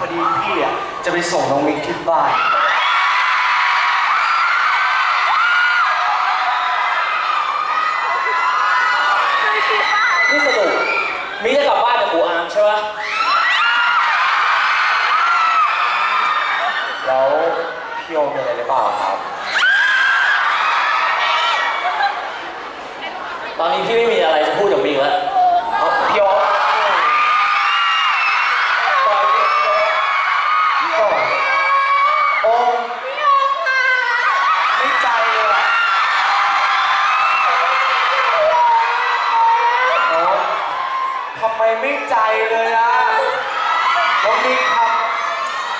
พอดีพี่อะจะไปส่งน้องมิกที่บ้าน นี่สรุปมีจะกลับบ้านกับครูอาร์มใช่ปะแล้วพี่โอมีอะไรหรือเปล่าครับ ตอนนี้พี่ไม่มีอะไรจะพูดกับมิกแล้วเอาพี่โอ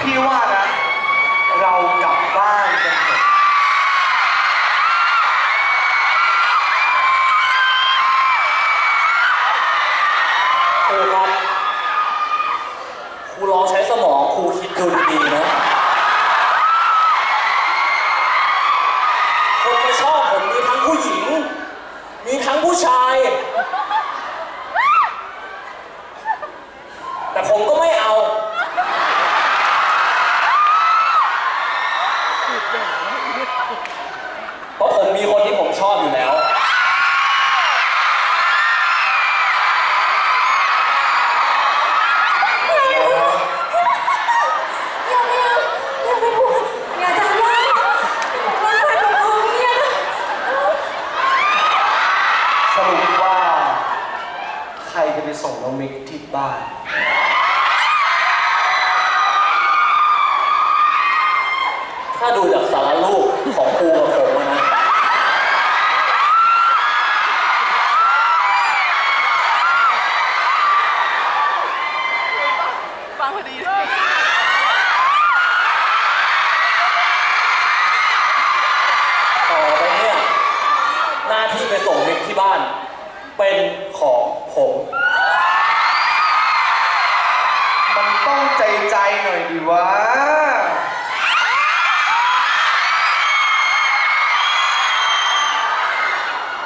พี่ว่านะ เรากลับบ้านกันเถอะครูครับ ครูลองใช้สมองครูคิดดูดีๆนะ ไปส่งน้องมิกที่บ้าน ถ้าดูจากสารรูปของครูกับผมอะนะฟังพอดีต่อไปเนี่ย หน้าที่ไปส่งมิกที่บ้าน เป็น ต้องใจใจหน่อยดีวะ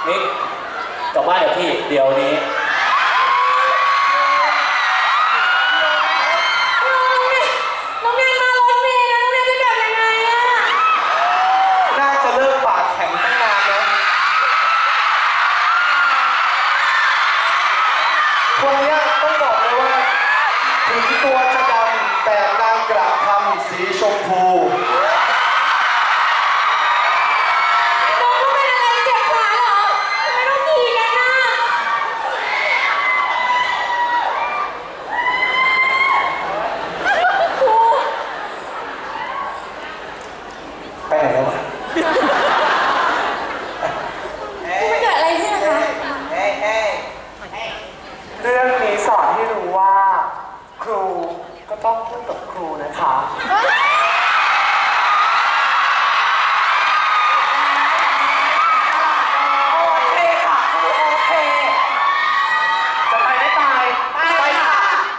นิกกลับบ้านเดี๋ยวพี่ เดี๋ยวนี้ ตัวจะดำแต่การกระทำสีชมพู น้องก็เป็นอะไรเจ็บขาเหรอทำไมต้องขี่กันน่ะครู ไปไหนแล้ววะ มันเกิดอะไรขึ้นนะคะ เรื่องนี้สอนให้รู้ว่า ครู ก็ต้องพูดกับครูนะคะ